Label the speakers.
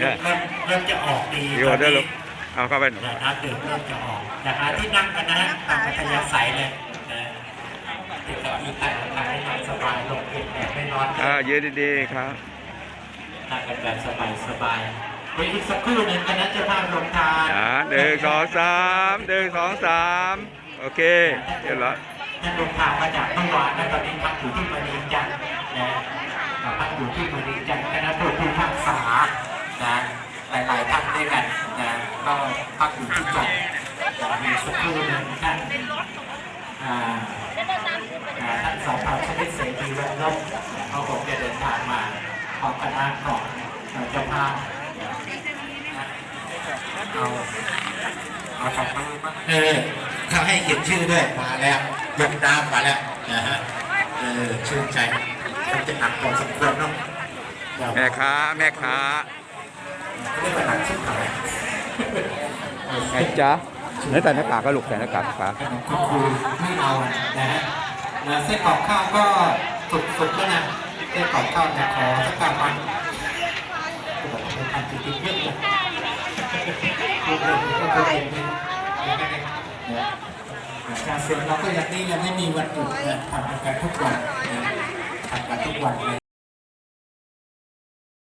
Speaker 1: ดื่มเริ่มเริ่มจะออกดี
Speaker 2: ดีออเดอร์ลูกเอาเข้าไปหนู
Speaker 1: นะน้ำดื่มเริ่มจะออกนะคะที่นั่งกันนะฮะตามอัธยาศัยเลยนะติดกับอีแต่ละทางให้นั่งสบายลงเก็บแบบไม่ร้อน
Speaker 2: อ่ายืนดีๆครับ
Speaker 1: นั่งกันแบบสบายสบายๆเดี๋ยวอีกสักครู่หนึ่งคณะเจ้าภาพลงทาน
Speaker 2: อ่าหนึ่งสองสามหนึ่งสองสามโอเคเรียบร้อย
Speaker 1: ท่านลงทางมาจากเมื่อวานและตอนนี้พักอยู่ที่มณีจันทร์นะพักอยู่ที่มณีจันทร์คณะผู้พิพากษานะหลายๆท่านด้วยกันนะก็ พักอยู่ที่จันทร์มีสักครู่หนึงท่านอ่าอ่าท่านสองพันชนิดเสรีแวงศ์ลบเขาคงจะเดินทางมาขอบคณะของเจ้าภาพเอาเอาของมือมาเออเขาให้เขียนชื่อด้วยมาแล้วยกน้ำมาแล้วนะฮะเออชื่นใจคงจะหนักพอสมควรเนาะ
Speaker 2: แม่ค้าแม่ค้า
Speaker 1: เรียกว่าหนักชิบหาย
Speaker 2: ไงจ๊ะแล้วแต่หน้ากากก็ลูกแต่หน้ากากครับ
Speaker 1: ขนมคุณครูไม่เอานะฮะเส้นกรอกข้าวก็สุกสุกแล้วนะเส้นกรอกข้าวเนี่ยขอสักกำมันก็บอกว่าเป็นการติดเยอะเลยพูดเลยก็เองเลยนการเซ็นเราก็ยังนี่ยังไม่มีวันหยุดนะทำกันทุกวันทำกันทุกวันเลย